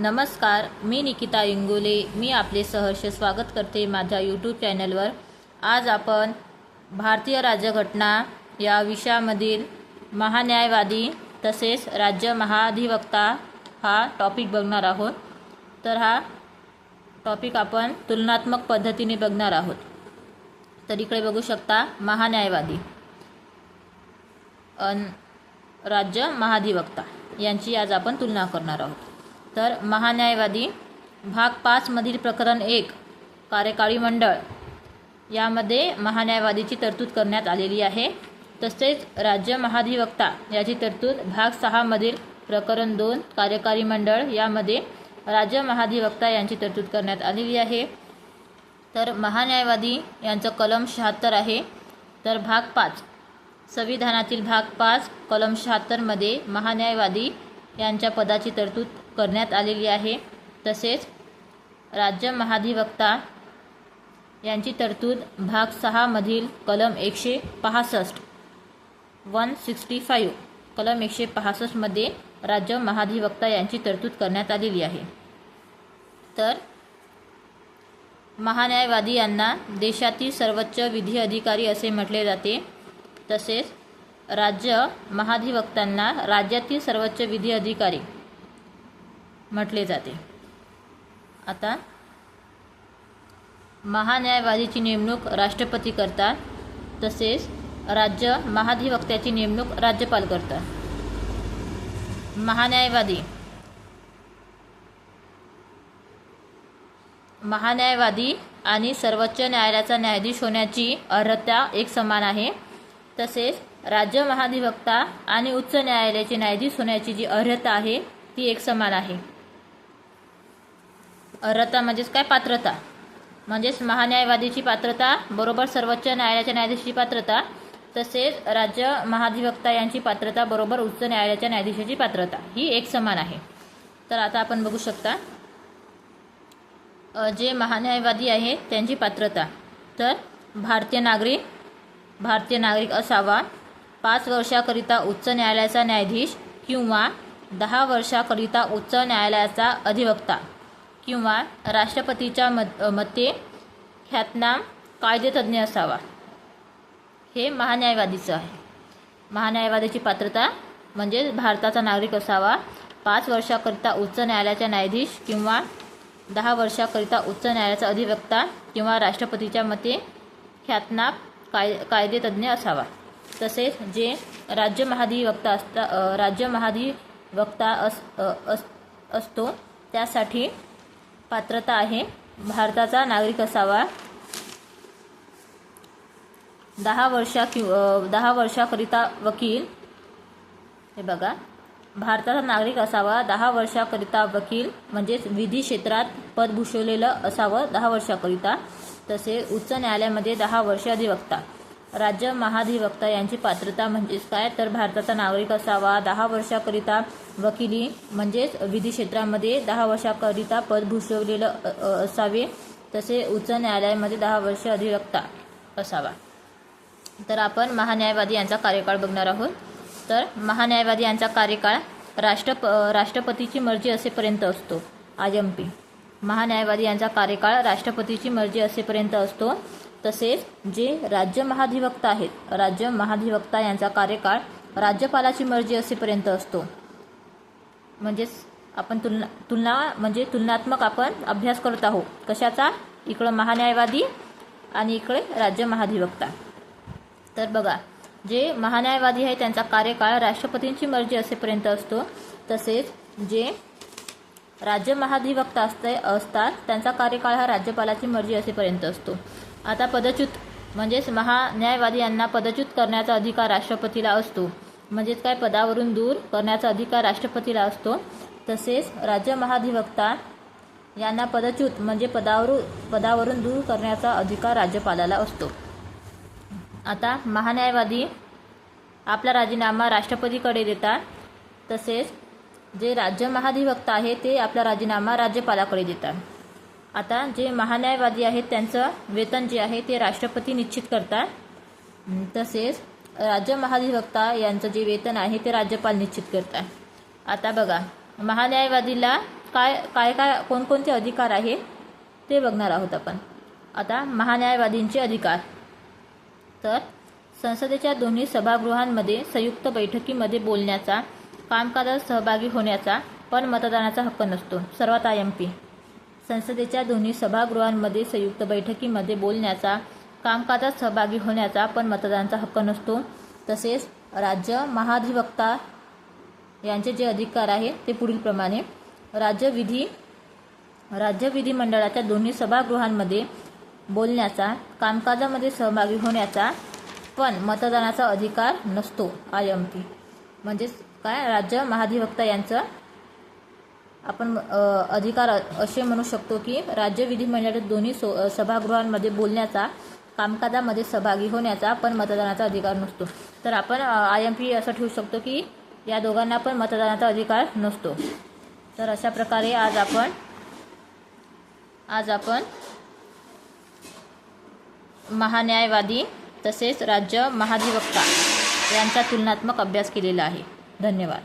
नमस्कार मी निकिता इंगोले. मी आपले सहर्ष स्वागत करते माझ्या यूट्यूब चॅनलवर आज आपण भारतीय राज्यघटना या विषयामधील महान्यायवादी तसेच राज्य महाधिवक्ता हा टॉपिक बघणार आहोत. तर हा टॉपिक आपण तुलनात्मक पद्धतीने बघणार आहोत. तर इकडे बघू शकता महान्यायवादी. अन राज्य महाधिवक्ता. यांची आज आपण तुलना करणार आहोत. तर महान्यायवादी भाग पाचमधील प्रकरण एक कार्यकारी मंडळ. यामध्ये महान्यायवादीची तरतूद करण्यात आलेली आहे. तसेच राज्य महाधिवक्ता याची तरतूद भाग सहामधील प्रकरण दोन कार्यकारी मंडळ यामध्ये राज्य महाधिवक्ता यांची तरतूद करण्यात आलेली आहे. तर महान्यायवादी यांचं कलम शहात्तर आहे. तर भाग पाच संविधानातील भाग पाच कलम शहात्तरमध्ये महान्यायवादी यांच्या पदाची तरतूद करण्यात आलेली आहे. तसेच राज्य महाधिवक्ता यांची तरतूद भाग सहामधील कलम एकशे पासष्ट वन सिक्स्टी फाईव्ह कलम एकशे पासष्टमध्ये राज्य महाधिवक्ता यांची तरतूद करण्यात आलेली आहे. तर महान्यायवादी यांना देशातील सर्वोच्च विधी अधिकारी असे म्हटले जाते. तसेच राज्य महाधिवक्तांना राज्यातील सर्वोच्च विधी अधिकारी म्हटले जाते. आता महान्यायवादीची नेमणूक राष्ट्रपती करतात तसेच राज्य महाधिवक्त्याची नेमणूक राज्यपाल करतात महान्यायवादी. महान्यायवादी आणि सर्वोच्च न्यायालयाचा न्यायाधीश होण्याची अर्हता एक समान आहे. तसेच राज्य महाधिवक्ता आणि उच्च न्यायालयाचे न्यायाधीश होण्याची जी अर्हता आहे ती एक समान आहे. अर्हता म्हणजेच काय? पात्रता. म्हणजेच महान्यायवादीची पात्रता बरोबर सर्वोच्च न्यायालयाच्या न्यायाधीशाची पात्रता तसेच राज्य महाधिवक्ता यांची पात्रता बरोबर उच्च न्यायालयाच्या न्यायाधीशाची पात्रता. ही एक समान आहे. तर आता आपण बघू शकता जे महान्यायवादी आहेत त्यांची पात्रता. तर भारतीय नागरिक भारतीय नागरिक असावा पाच वर्षाकरिता उच्च न्यायालयाचा न्यायाधीश किंवा दहा वर्षाकरिता उच्च न्यायालयाचा अधिवक्ता. किंवा राष्ट्रपतीच्या मत मते ख्यातनाम कायदेतज्ञ असावा. हे महान्यायवादीचं आहे. महान्यायवादीची पात्रता म्हणजे भारताचा नागरिक असावा पाच वर्षाकरिता उच्च न्यायालयाचा न्यायाधीश किंवा दहा वर्षाकरिता उच्च न्यायालयाचा अधिवक्ता किंवा राष्ट्रपतीच्या मते ख्यातनाम काय कायदेतज्ञ असावा. तसेच जे राज्य महाधिवक्ता असता राज्य महाधिवक्ता अस अस असतो त्यासाठी पात्रता आहे. भारताचा नागरिक असावा. दहा वर्षा कि दहा वर्षाकरिता वकील. हे बघा. भारताचा नागरिक असावा. दहा वर्षाकरिता वकील म्हणजेच विधी क्षेत्रात पद भूषवलेलं असावं दहा वर्षाकरिता. तसे उच्च न्यायालयामध्ये दहा वर्ष अधिवक्ता. राज्य महाधिवक्ता यांची पात्रता म्हणजेच काय? तर भारताचा नागरिक असावा. दहा वर्षाकरिता वकिली म्हणजेच विधी क्षेत्रामध्ये दहा वर्षाकरिता पद भूषवलेलं असावे. तसे उच्च न्यायालयामध्ये दहा वर्ष अधिवक्ता असावा. तर आपण महान्यायवादी यांचा कार्यकाळ बघणार आहोत. तर महान्यायवादी यांचा कार्यकाळ राष्ट्रप राष्ट्रपतीची मर्जी असेपर्यंत असतो. I M P. महान्यायवादी यांचा कार्यकाळ राष्ट्रपतीची मर्जी असेपर्यंत असतो. तसेच जे राज्य महाधिवक्ता आहेत राज्य महाधिवक्ता यांचा कार्यकाळ राज्यपालाची मर्जी असेपर्यंत असतो. म्हणजेच आपण तुलना तुलना म्हणजे तुलनात्मक आपण अभ्यास करत आहोत. कशाचा? इकडं महान्यायवादी आणि इकडे राज्य महाधिवक्ता. तर बघा जे महान्यायवादी आहे त्यांचा कार्यकाळ राष्ट्रपतींची मर्जी असेपर्यंत असतो. तसेच जे राज्य महाधिवक्ता असते असतात त्यांचा कार्यकाळ हा राज्यपालाची मर्जी असेपर्यंत असतो. आता पदच्युत म्हणजेच महान्यायवादी यांना पदच्युत करण्याचा अधिकार राष्ट्रपतीला असतो. म्हणजेच काय? पदावरून दूर करण्याचा अधिकार राष्ट्रपतीला असतो. तसेच राज्य महाधिवक्ता यांना पदच्युत म्हणजे पदावरून पदावरून दूर करण्याचा अधिकार राज्यपालाला असतो. आता महान्यायवादी आपला राजीनामा राष्ट्रपतीकडे देतात. तसेच जे राज्य महाधिवक्ता आहे ते आपला राजीनामा राज्यपालाकडे देतात. आता जे महान्यायवादी आहेत त्यांचं वेतन जे आहे ते राष्ट्रपती निश्चित करतात. तसेच राज्य महाधिवक्ता यांचं जे वेतन आहे ते राज्यपाल निश्चित करतात. आता बघा महान्यायवादीला काय काय काय कोणकोणते अधिकार आहे ते बघणार आहोत आपण. आता महान्यायवादींचे अधिकार. तर संसदेच्या दोन्ही सभागृहांमध्ये संयुक्त बैठकीमध्ये बोलण्याचा कामकाजात सहभागी होण्याचा पण मतदानाचा हक्क नसतो. सर्वात आय एम पी. संसदेच्या दोन्ही सभागृहांमध्ये संयुक्त बैठकीमध्ये बोलण्याचा कामकाजात सहभागी होण्याचा पण मतदानाचा हक्क नसतो. तसेच राज्य महाधिवक्ता यांचे जे अधिकार आहे ते पुढीलप्रमाणे राज्य विधी राज्य विधिमंडळाच्या दोन्ही सभागृहांमध्ये बोलण्याचा कामकाजामध्ये सहभागी होण्याचा पण मतदानाचा अधिकार नसतो आय एम पी. म्हणजेच काय? राज्य महाधिवक्ता यांचं आपण अधिकार असे म्हणू शकतो की राज्य विधिमंडळात दोन्ही सो सभागृहांमध्ये बोलण्याचा कामकाजामध्ये सहभागी होण्याचा पण मतदानाचा अधिकार नसतो. तर आपण आय एम पी असं ठेवू शकतो की या दोघांना पण मतदानाचा अधिकार नसतो. तर अशा प्रकारे आज आपण आज आपण महान्यायवादी तसेच राज्य महाधिवक्ता यांचा तुलनात्मक अभ्यास केलेला आहे. धन्यवाद.